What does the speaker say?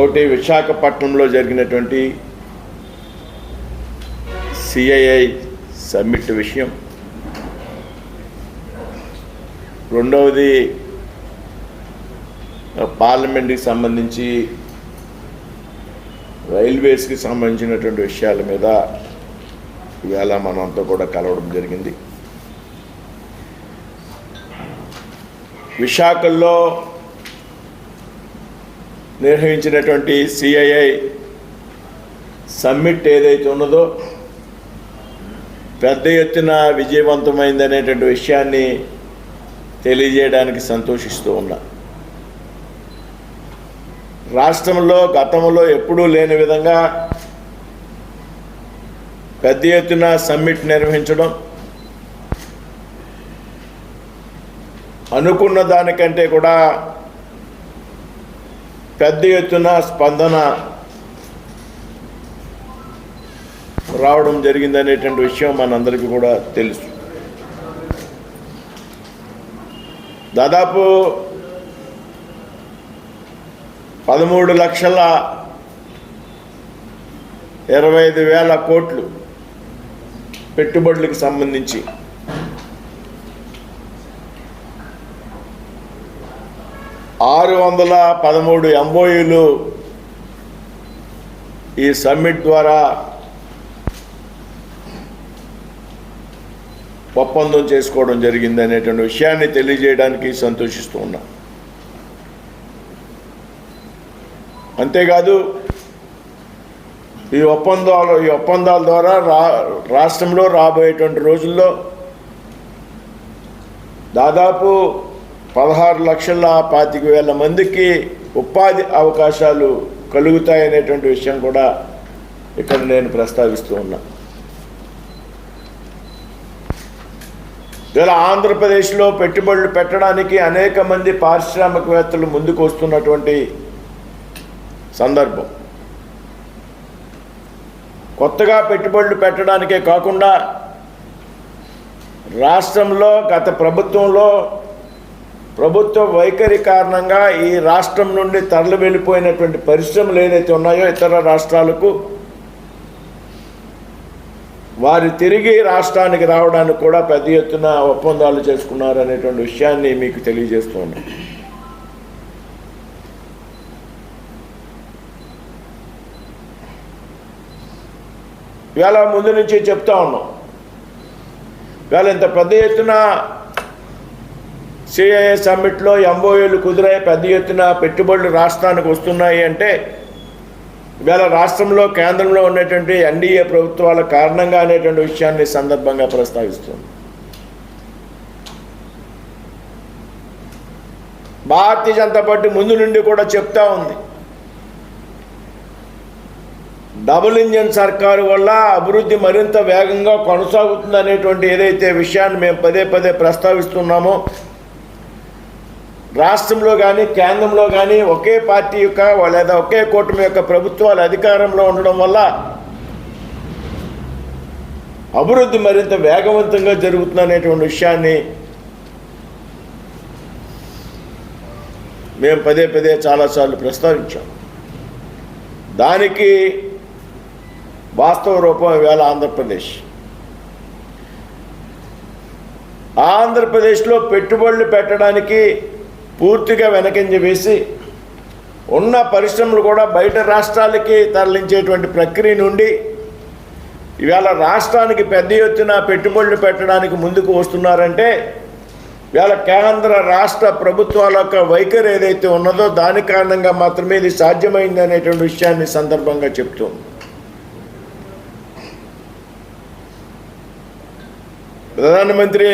ఒకటి విశాఖపట్నంలో జరిగినటువంటి సిఐఐ సమ్మిట్ విషయం. రెండవది పార్లమెంట్కి సంబంధించి రైల్వేస్కి సంబంధించినటువంటి విషయాల మీద ఇవాళ మనంతా కూడా కలవడం జరిగింది. విశాఖల్లో నిర్వహించినటువంటి సిఐఐ సమ్మిట్ ఏదైతే ఉన్నదో పెద్ద ఎత్తున విజయవంతమైందనేటువంటి విషయాన్ని తెలియజేయడానికి సంతోషిస్తూ ఉన్నా. రాష్ట్రంలో గతంలో ఎప్పుడూ లేని విధంగా పెద్ద ఎత్తున సమ్మిట్ నిర్వహించడం అనుకున్న దానికంటే కూడా పెద్ద ఎత్తున స్పందన రావడం జరిగిందనేటువంటి విషయం మనందరికీ కూడా తెలుసు. దాదాపు పదమూడు లక్షల ఇరవై ఐదు వేల కోట్లు పెట్టుబడులకు సంబంధించి ఆరు వందల పదమూడు ఎంఓయూలు ఈ సమ్మిట్ ద్వారా ఒప్పందం చేసుకోవడం జరిగింది అనేటువంటి విషయాన్ని తెలియజేయడానికి సంతోషిస్తూ ఉన్నా. అంతేకాదు ఈ ఒప్పందాలు ఈ ఒప్పందాల ద్వారా రా రాష్ట్రంలో రాబోయేటువంటి రోజుల్లో దాదాపు పదహారు లక్షల పాతిక వేల మందికి ఉపాధి అవకాశాలు కలుగుతాయనేటువంటి విషయం కూడా ఇక్కడ నేను ప్రస్తావిస్తూ ఉన్నా. ఇలా ఆంధ్రప్రదేశ్లో పెట్టుబడులు పెట్టడానికి అనేక మంది పారిశ్రామికవేత్తలు ముందుకు వస్తున్నటువంటి సందర్భం. కొత్తగా పెట్టుబడులు పెట్టడానికే కాకుండా రాష్ట్రంలో గత ప్రభుత్వంలో ప్రభుత్వ వైఖరి కారణంగా ఈ రాష్ట్రం నుండి తరలి వెళ్ళిపోయినటువంటి పరిశ్రమలు ఏదైతే ఉన్నాయో ఇతర రాష్ట్రాలకు వారు తిరిగి రాష్ట్రానికి రావడానికి కూడా పెద్ద ఎత్తున ఒప్పందాలు చేసుకున్నారు అనేటువంటి విషయాన్ని మీకు తెలియజేస్తూ ఇవాళ ముందు నుంచి చెప్తా ఉన్నాం. ఇవాళ ఇంత పెద్ద ఎత్తున సిఐఏ సమ్మిట్లో ఎంఓఏలు కుదిరే పెద్ద ఎత్తున పెట్టుబడులు రాష్ట్రానికి వస్తున్నాయి అంటే ఇవాళ రాష్ట్రంలో కేంద్రంలో ఉన్నటువంటి ఎన్డీఏ ప్రభుత్వాల కారణంగా అనేటువంటి విషయాన్ని సందర్భంగా ప్రస్తావిస్తుంది. భారతీయ జనతా పార్టీ ముందు నుండి కూడా చెప్తా ఉంది. డబుల్ ఇంజన్ సర్కారు వల్ల అభివృద్ధి మరింత వేగంగా కొనసాగుతుంది అనేటువంటి ఏదైతే విషయాన్ని మేము పదే పదే ప్రస్తావిస్తున్నామో రాష్ట్రంలో కానీ కేంద్రంలో కానీ ఒకే పార్టీ యొక్క లేదా ఒకే కూటమి యొక్క ప్రభుత్వాలు అధికారంలో ఉండడం వల్ల అభివృద్ధి మరింత వేగవంతంగా జరుగుతుంది అనేటువంటి విషయాన్ని మేము పదే పదే చాలాసార్లు ప్రస్తావించాం. దానికి వాస్తవ రూపం ఇవాళ ఆంధ్రప్రదేశ్. ఆంధ్రప్రదేశ్లో పెట్టుబడులు పెట్టడానికి పూర్తిగా వెనకంజ వేసి ఉన్న పరిశ్రమలు కూడా బయట రాష్ట్రాలకి తరలించేటువంటి ప్రక్రియ నుండి ఇవాళ రాష్ట్రానికి పెద్ద ఎత్తున పెట్టుబడులు పెట్టడానికి ముందుకు వస్తున్నారంటే ఇవాళ కేంద్ర రాష్ట్ర ప్రభుత్వాల యొక్క వైఖరి ఏదైతే ఉన్నదో దాని కారణంగా మాత్రమే ఇది సాధ్యమైంది అనేటువంటి విషయాన్ని సందర్భంగా చెప్తుంది ప్రధానమంత్రి